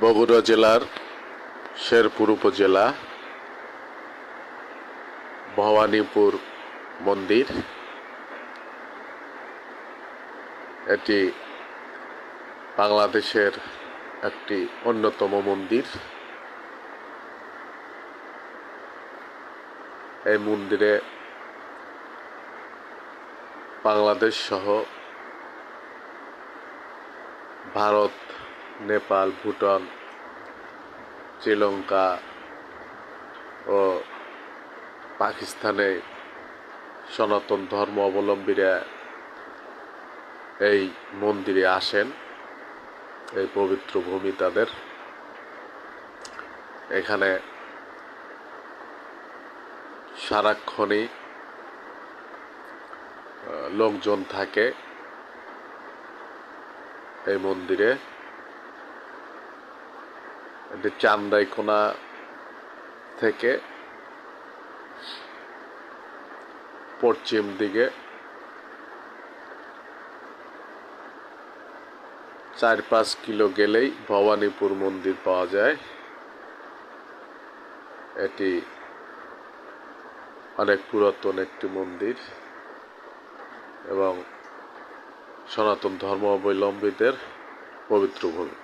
বগুড়া জেলার শেরপুর উপজেলা ভবানীপুর মন্দির। এটি বাংলাদেশের একটি অন্যতম মন্দির। এই মন্দিরে বাংলাদেশ সহ ভারত নেপাল, ভুটান, শ্রীলঙ্কা ও পাকিস্তানে সনাতন ধর্ম অবলম্বীরা এই মন্দিরে আসেন, এই পবিত্র ভূমি তাদের। এখানে সারাক্ষণই লোকজন থাকে এই মন্দিরে। এটি চান্দাইকোনা থেকে পশ্চিম দিকে চার পাঁচ কিলো গেলেই ভবানীপুর মন্দির পাওয়া যায়। এটি অনেক পুরাতন একটি মন্দির এবং সনাতন ধর্মাবলম্বীদের পবিত্র ভূমি।